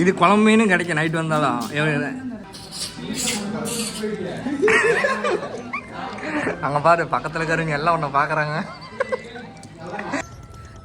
இது குழம்பு மீனும் கிடைக்கும். நைட் வந்தாலும். அங்கே பாரு பக்கத்தில் இருக்கிறவங்க எல்லாம் ஒன்று பார்க்குறாங்க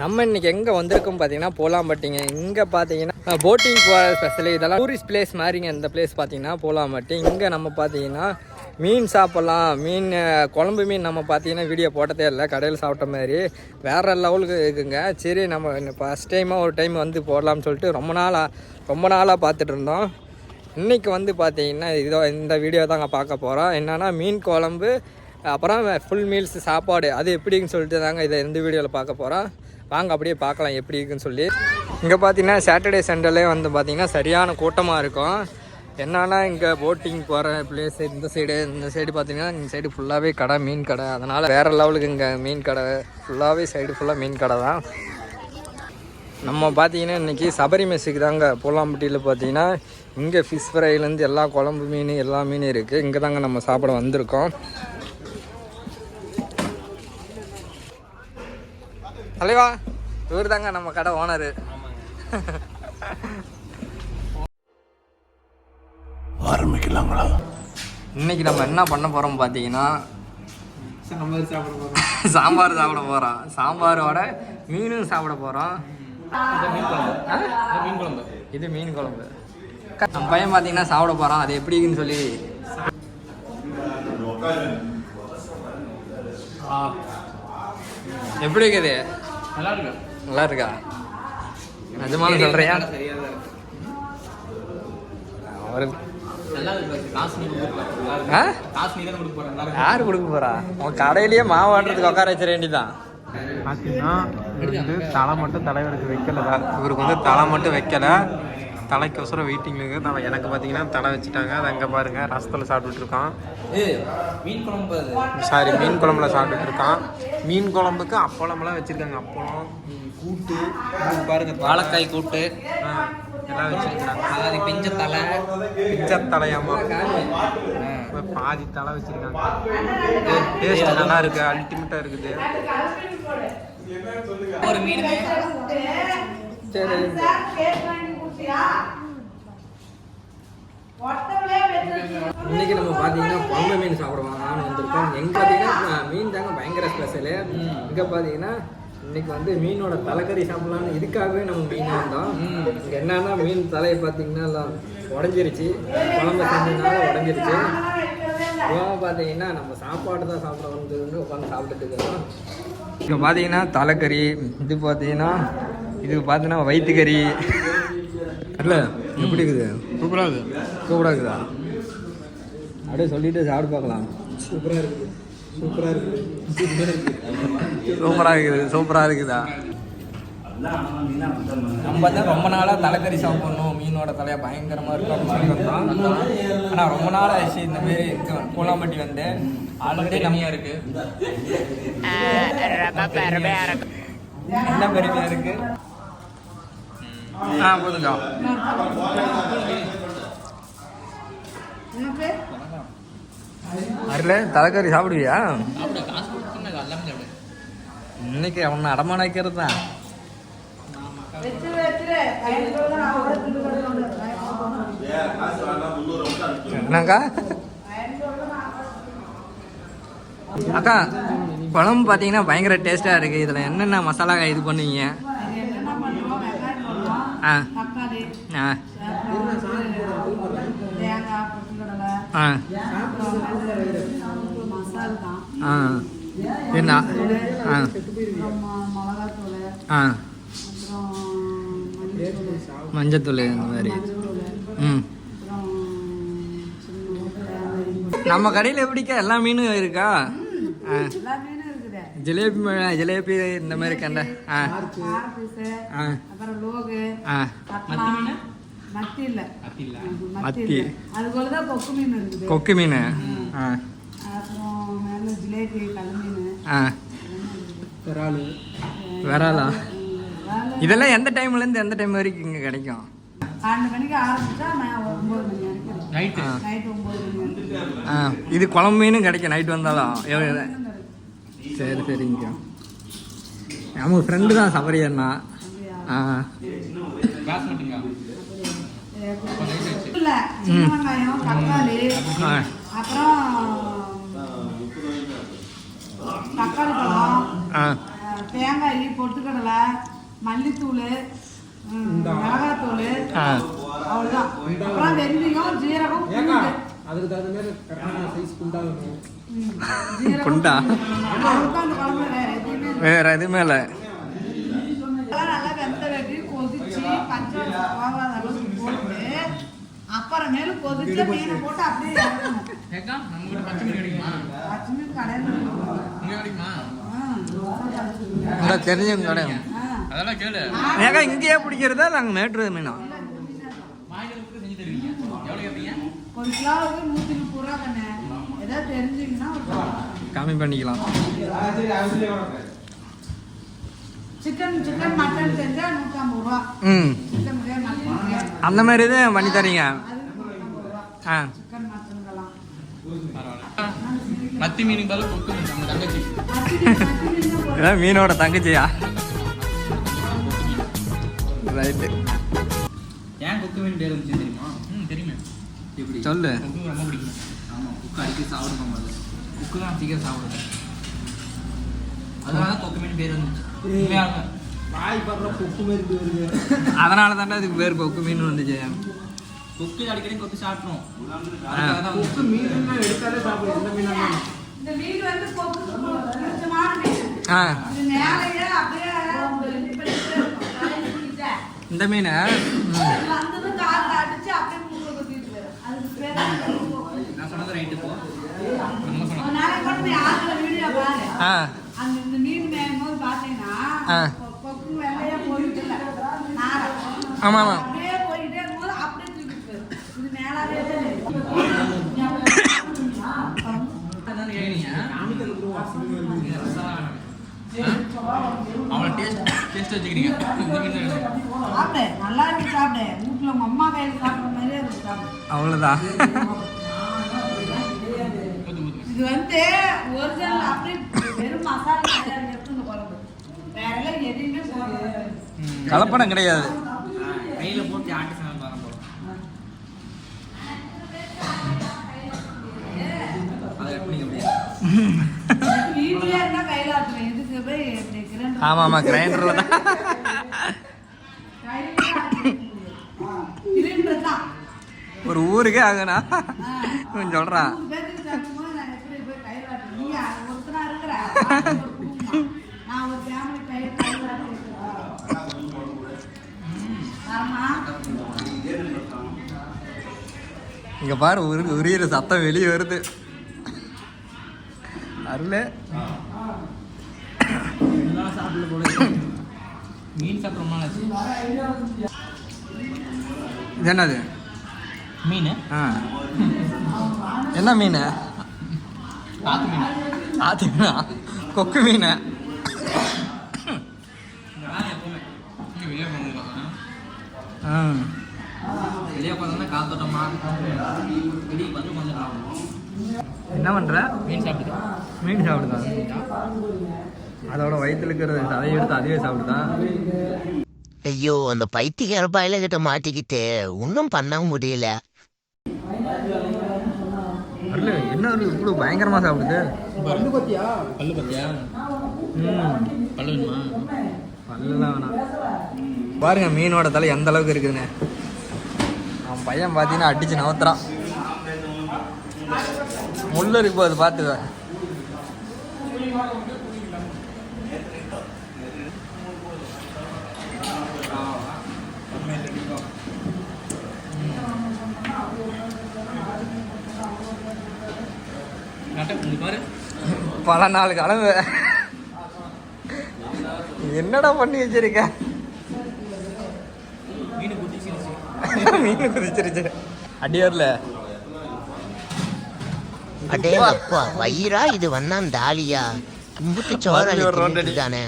நம்ம இன்னைக்கு எங்கே வந்திருக்கோம் பார்த்தீங்கன்னா போகலாம் பட்டிங்க இங்கே பார்த்தீங்கன்னா போட்டிங் போகிற ஸ்பெஷல் இதெல்லாம் டூரிஸ்ட் பிளேஸ் மாதிரிங்க இந்த பிளேஸ் பார்த்தீங்கன்னா போலாம்பட்டி இங்கே நம்ம பார்த்தீங்கன்னா மீன் சாப்பிட்லாம். மீன் குழம்பு மீன் நம்ம பார்த்தீங்கன்னா வீடியோ போட்டதே இல்லை. கடையில் சாப்பிட்ட மாதிரி. வேறு லெவலுக்கு இருக்குங்க. சரி நம்ம ஃபஸ்ட் டைமாக ஒரு டைம் வந்து போடலாம்னு சொல்லிட்டு ரொம்ப நாளாக ரொம்ப நாளாக பார்த்துட்டு இருந்தோம். இன்றைக்கி வந்து பார்த்தீங்கன்னா இதோ இந்த வீடியோ தாங்க பார்க்க போகிறோம் என்னென்னா மீன் குழம்பு அப்புறம் ஃபுல் மீல்ஸ் சாப்பாடு. அது எப்படின்னு சொல்லிட்டு தாங்க இதை இந்த வீடியோவில் பார்க்க போகிறோம் வாங்க அப்படியே பார்க்கலாம் எப்படி இருக்குன்னு சொல்லி. இங்கே பார்த்தீங்கன்னா சாட்டர்டே சண்டேலே வந்து பார்த்திங்கன்னா சரியான கூட்டமாக இருக்கும். என்னன்னா இங்கே போட்டிங் போகிற பிளேஸ் இந்த சைடு இந்த சைடு பார்த்தீங்கன்னா இந்த சைடு ஃபுல்லாகவே கடை மீன் கடை. அதனால் வேறு லெவலுக்கு இங்கே மீன் கடை. ஃபுல்லாகவே சைடு ஃபுல்லாக மீன் கடை தான். நம்ம பார்த்தீங்கன்னா இன்றைக்கி சபரி மெஸ்ஸுக்கு தாங்க பூலாம்பட்டியில் பார்த்தீங்கன்னா இங்கே ஃபிஷ் ஃப்ரைலேருந்து எல்லா குழம்பு மீன் எல்லா மீனும் இருக்குது இங்கே தாங்க நம்ம சாப்பிட வந்திருக்கோம். தலைவா இவர் தாங்க நம்ம கடை ஓனரு ஆரம்பிக்கலாங்களா? இன்னைக்கு நம்ம என்ன பண்ண போகிறோம் பார்த்தீங்கன்னா சாம்பார் சாப்பிட போகிறோம் சாம்பார் சாப்பிட போகிறோம் சாம்பாரோட மீனும் சாப்பிட போகிறோம் மீன் குழம்பு மீன் குழம்பு இது மீன் குழம்பு. நம்ம பையன் பார்த்தீங்கன்னா சாப்பிட போகிறான் அது எப்படின்னு சொல்லி. எப்படி இருக்குது? நல்லா இருக்கா நல்லா இருக்கா? நிஜமான சொல்றியா? இருக்கு. யார் கொடுக்க போறா? உன் கடையிலேயே மாவு ஆட்டுறதுக்கு உட்கார வச்சிட வேண்டியதான் பார்த்தீங்கன்னா இது வந்து தலை மட்டும் தலைவருக்கு வைக்கல. இவருக்கு வந்து தலை மட்டும் வைக்கல. தலைக்கோசரம் வெயிட்டிங்கில் இருக்குது. தலை எனக்கு பார்த்தீங்கன்னா தலை வச்சுட்டாங்க. அது அங்கே பாருங்க ரசத்தில் சாப்பிட்டுட்டு இருக்கான் சாரி மீன் குழம்புல சாப்பிட்டுட்டு இருக்கான் மீன் குழம்புக்கு அப்பளம்லாம் வச்சுருக்காங்க. அப்பளம் கூட்டு பாருங்க. வாழைக்காய் கூட்டு. எல்லாம் வச்சுருக்காங்க அதாவது பிஞ்ச தலை. பிஞ்ச தலையாமா பாதி தலை வச்சுருக்காங்க. டேஸ்ட் நல்லா இருக்கு. அல்டிமேட்டாக இருக்குது. ஒரு மீன் சரி. இன்னைக்கு நம்ம பார்த்தீங்கன்னா குழம்பு மீன் சாப்பிடுவோம். நான் வந்திருக்கோம் எங்க பார்த்தீங்கன்னா மீன் தாங்க பயங்கர ஸ்பெஷலு இங்கே பார்த்தீங்கன்னா இன்னைக்கு வந்து மீனோட தலைக்கறி சாப்பிடலாம்னு இதுக்காகவே நம்ம மீன் வந்தோம். இங்க என்னன்னா மீன் தலையை பார்த்தீங்கன்னா எல்லாம் உடஞ்சிருச்சு. குழம்பு செஞ்சதுனால உடஞ்சிருச்சு. இப்போ பார்த்தீங்கன்னா நம்ம சாப்பாடு தான் சாப்பிட வந்து உட்காந்து சாப்பிட்டுட்டு இருக்கோம். இங்கே பார்த்தீங்கன்னா தலைக்கறி இது பார்த்தீங்கன்னா இது பார்த்தீங்கன்னா வயிற்றுக்கறி இல்லை எப்படி இருக்குது? சூப்பராக இருக்குது. சூப்பராக இருக்குதா? அப்படியே சொல்லிட்டு சாப்பிட்டு பார்க்கலாம். சூப்பராக இருக்குது. சூப்பராக இருக்குது. சூப்பராக இருக்குது சூப்பராக இருக்குதா? நம்ம தான் ரொம்ப நாளாக தலைக்கறி சாப்பிடணும் மீனோட தலையை பயங்கரமாக இருக்கும் அப்படின்னு சொல்லி வந்தோம். ஆனால் ரொம்ப நாள் ஆச்சு இந்த மாரி இருக்கு கூலாம்பட்டி வந்து ஆல்ரெடி நம்ம இருக்கு. என்ன பெருமையாக இருக்கு? ஆ போதுங்க என்ன பேர் அருளே தலைக்கறி சாப்பிடுவியா? இன்னைக்கு அவனை அடமான வைக்கிறது தான் என்னக்கா? அக்கா குழம்பு பார்த்தீங்கன்னா பயங்கர டேஸ்ட்டாக இருக்குது இதில் என்னென்ன மசாலா இது பண்ணுவீங்க என்ன பண்ணுவோம் வெங்காயம் போடுவோம் ஆ தக்காளி. தேங்காய் பொட்டுக்கடலை மசால் தான் என்ன? ஆ. மிளகாத்தூள் ஆ. மஞ்சத்தூள் இந்த மாதிரி. ம். நம்ம கடையில் எப்படிக்கா? எல்லா மீனும் இருக்கா? ஆ. ஜிலேபி ம- ஜிலேபி இந்த மாதிரி கண்ட ஆ. ஆ. அப்புறம் லோகு ஆ. மத்தி இல்லை. மத்தி. இல்லை. அதுபோல தான் கொக்கு மீன் இருக்குது. கொக்கு மீன் ஆ. அப்புறம் மேலே ஜிலேபி கல் மீன். ஆ. விராலா வேலை இதெல்லாம் எந்த டைம்லேருந்து எந்த டைம் வரைக்கும் இங்கே கிடைக்கும்? பன்னெண்டு மணிக்கு ஆரம்பிச்சா நான் ஒன்பது மணி வரைக்கும். நைட்டு. நைட்டு ஒன்பது மணி இது குழம்பு மீனும் கிடைக்கும் நைட் வந்தாலும். எவ்வளோ சரி சரிங்க. நம்ம ஃப்ரெண்டு தான் சபரி அண்ணா. ஆ. அப்புறம் தக்காளி பழம் தேங்காய் பொட்டுக்கடலை மல்லித்தூள் ம், மிளகாத்தூள் அவ்வளோதான் அப்புறம் வெந்தயம் ஜீரகம் அதுக்கு தகுந்த மாதிரி கரெக்டான சைஸ் குண்டா வேணும். ம், ஜீரகம், குண்டா? வேற எதுவுமே இல்லை. அப்புறமேலு கொதிச்ச மீனை போட்டு அப்படியே இறக்கணும் ஏக்கா நம்ம வீட்டு பச்சை மீன் கிடைக்குமா பச்சை மீன் கடையில் இருக்கும். இங்கே கிடைக்குமா ஆ, இந்த தெரிஞ்சவங்க கிடையாது ஆ. அதெல்லாம் கேளு இங்கேயே பிடிக்கிறதா நாங்கள் மேட்ரு மீனா வாங்கிட்டு செஞ்சு தருவீங்க எவ்வளோ கேட்பீங்க ஒரு கிலோவுக்கு நூற்றி முப்பது ரூபா தானே ஏதாவது தெரிஞ்சிங்கன்னா ஒரு கம்மி பண்ணிக்கலாம். சிக்கன் சிக்கன் மட்டன் செஞ்சால் நூற்றம்பது ரூபா. ம். அந்த மாதிரி தான் பண்ணி தரீங்க. ஆ. மத்தி மீனுக்கு பதில் கொக்கு மீன் நம்ம தங்கச்சி. இதான் மீனோட தங்கச்சியா? ரைட்டு ஏன் கொக்கு மீன் பேர் தெரியுமா? ம் தெரியுமே. எப்படி? சொல்லு. ரொம்ப பிடிக்கும். ஆமாம் குக்கு அடிக்கடி சாப்பிடுவோம் அது குக்கு தான் சீக்கிரம் சாப்பிடுவேன் அதனால தான் கொக்கு மீன் பேர் வந்துச்சு உண்மையாலுமே வாய் படுற பொக்கு மாதிரி இப்படி வருது அதனால தானே இதுக்கு பேர் கொக்கு மீன் வந்துச்சு கொக்கு அடிக்கடி கொக்கு தான் பொக்கு மீன் எடுத்தாலே சாப்பிடும் எந்த மீனா இருந்தாலும். இந்த மீன் வந்து கொக்கு மீன் ஆ இது மேலேயே ஆ அந்த மீன் கொக்கு வெள்ளையா போயிட்டு இல்ல. அப்படியே போயிட்டே இருக்கும்போது அப்படியே தூக்கிட்டு. இது மேலாவே அவளை டேஸ்ட் டேஸ்ட் வச்சுக்கிறீங்க. சாப்பிடு நல்லா இருக்கு சாப்பிடு வீட்டுல உங்க அம்மா கையில் சாப்பிடுற மாதிரியே இருக்கு சாப்பிடு அவ்வளோதான். இது வந்து ஒரிஜினல் அப்படியே வெறும் மசாலா கிடையாது இந்த குழம்பு வேற எல்லாம் எதுவுமே போடாது. கலப்படம் கிடையாது. கையில போட்டு ஆட்டி ஆமாம் ஆமாம் கிரைண்டரில் தான். கிரைண்டர் தான். ஒரு ஊருக்கே ஆகுனா? இவன் இங்கே பாரு உரு உரியிற சத்தம் வெளியே வருது. அருள். மீன் இது என்னது? மீன்? ஆ. என்ன மீன்? காத்து மீன். ஆத்தி மீனா? கொக்கு மீன். என்ன பண்ணுற மீன் சாப்பிடுது. மீன் சாப்பிடுதா? அதோட வயிற்றுல இருக்கிற சதையை எடுத்து அதுவே சாப்பிடுதா? ஐயோ அந்த பைத்தியக்கார பயல கிட்ட மாட்டிக்கிட்டு ஒன்றும் பண்ண முடியல. அருள் என்ன இவ்வளோ பயங்கரமாக சாப்பிடுது? பல்லு பத்தியா பல்லு பத்தியா? ம். பல்லு வேணுமா? பல்லுலாம் வேணாம். பாருங்க மீனோட தலை எந்த அளவுக்கு இருக்குதுன்னு. அவன் பையன் பார்த்தீங்கன்னா அடிச்சு நவுத்துறான். முள்ளு இருக்கு போது பார்த்துக்க நட்ட இங்க பாரு பல நாள் கலவு என்னடா பண்ணி வச்சிருக்க? மீன் குதிச்சிருச்சு. அடியார்ல. அடே அப்பா வயிறா? இது வந்தான் தாலியா? கும்பிட்டு சோறு தானே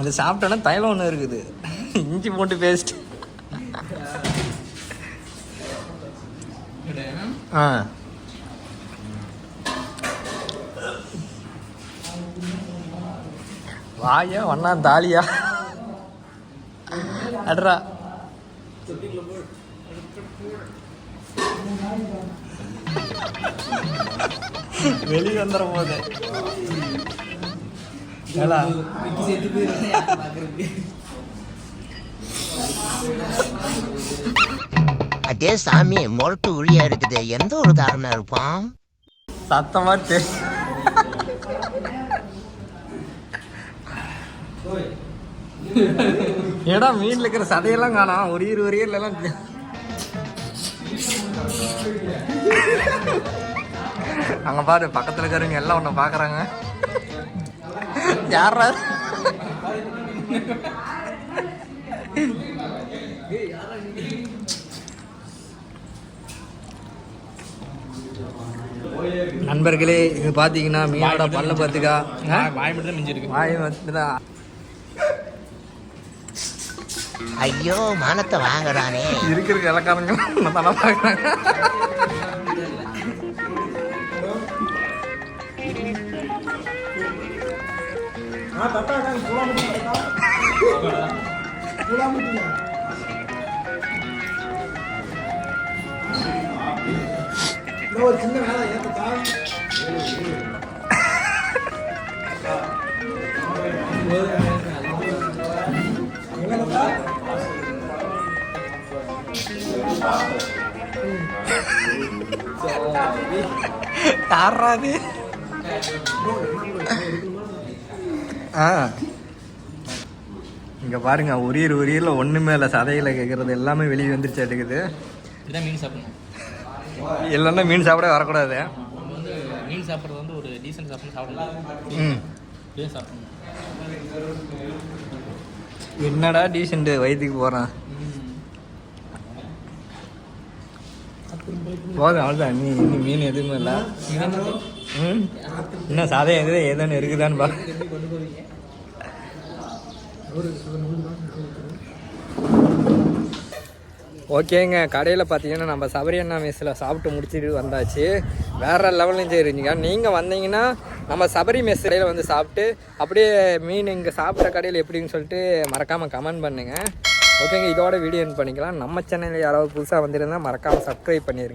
அது சாப்பிட்டோன்னா தைலம் ஒன்று இருக்குது. இஞ்சி போட்டு பேஸ்ட் ஆ. வாயா வண்ணா தாலியா? அட்ரா வெளியே வந்துடும் போது. ஏலா அதே சாமி முரட்டு உளியா இருக்குது. எந்த ஒரு தாரணம் இருப்பான்? சத்தமா தெரியும் ஏடா மீன்ல இருக்கிற சதையெல்லாம் காணாம் ஒரு இரு ஒரு எல்லாம் அங்க பாரு பக்கத்துல இருக்கிறவங்க எல்லாம் உன்னை பாக்குறாங்க. யாரா நண்பர்களே இது பார்த்தீங்கன்னா மீனோட பல்ல பார்த்துக்கா வாய் மட்டும் மிஞ்சிருக்கு வாய் வந்துதான் ஐயோ மானத்தை வாங்குறானே. இருக்கிற இலக்காரங்க தானே பார்க்குறாங்க. யாராது ஆ. இங்க பாருங்க உரியர் உரியர்ல ஒண்ணுமே இல்லை சதையில கேட்கறது எல்லாமே வெளியே வந்துருச்சு எடுக்குது. மீன் சாப்பிடணும். இல்லைன்னா மீன் சாப்பிட வரக்கூடாது. நம்ம வந்து மீன் சாப்பிட்றது வந்து ஒரு டீசன்ட் சாப்பிடணும் சாப்பிடலாம். ம். சாப்பிடணும். என்னடா டீசெண்ட் வயிற்றுக்கு போகிறான் போதும் அவ்வளோதான் நீ இன்னும் மீன் எதுவுமே இல்லை. ம். இன்னும் சாதம் எது ஏதோன்னு இருக்குதான்னு பா ஓகேங்க கடையில் பார்த்தீங்கன்னா நம்ம சபரி அண்ணா மெஸ்ஸில் சாப்பிட்டு முடிச்சுட்டு வந்தாச்சு. வேறு லெவல்லையும் சரிங்க நீங்கள் வந்தீங்கன்னா நம்ம சபரி மெஸ் கடையில் வந்து சாப்பிட்டு அப்படியே மீன் இங்கே சாப்பிட்ற கடையில் எப்படின்னு சொல்லிட்டு மறக்காமல் கமெண்ட் பண்ணுங்கள் ஓகேங்க இதோட வீடியோ என் பண்ணிக்கலாம். நம்ம சேனலில் யாராவது புதுசாக வந்திருந்தால் மறக்காமல் சப்ஸ்கிரைப் பண்ணிடுங்க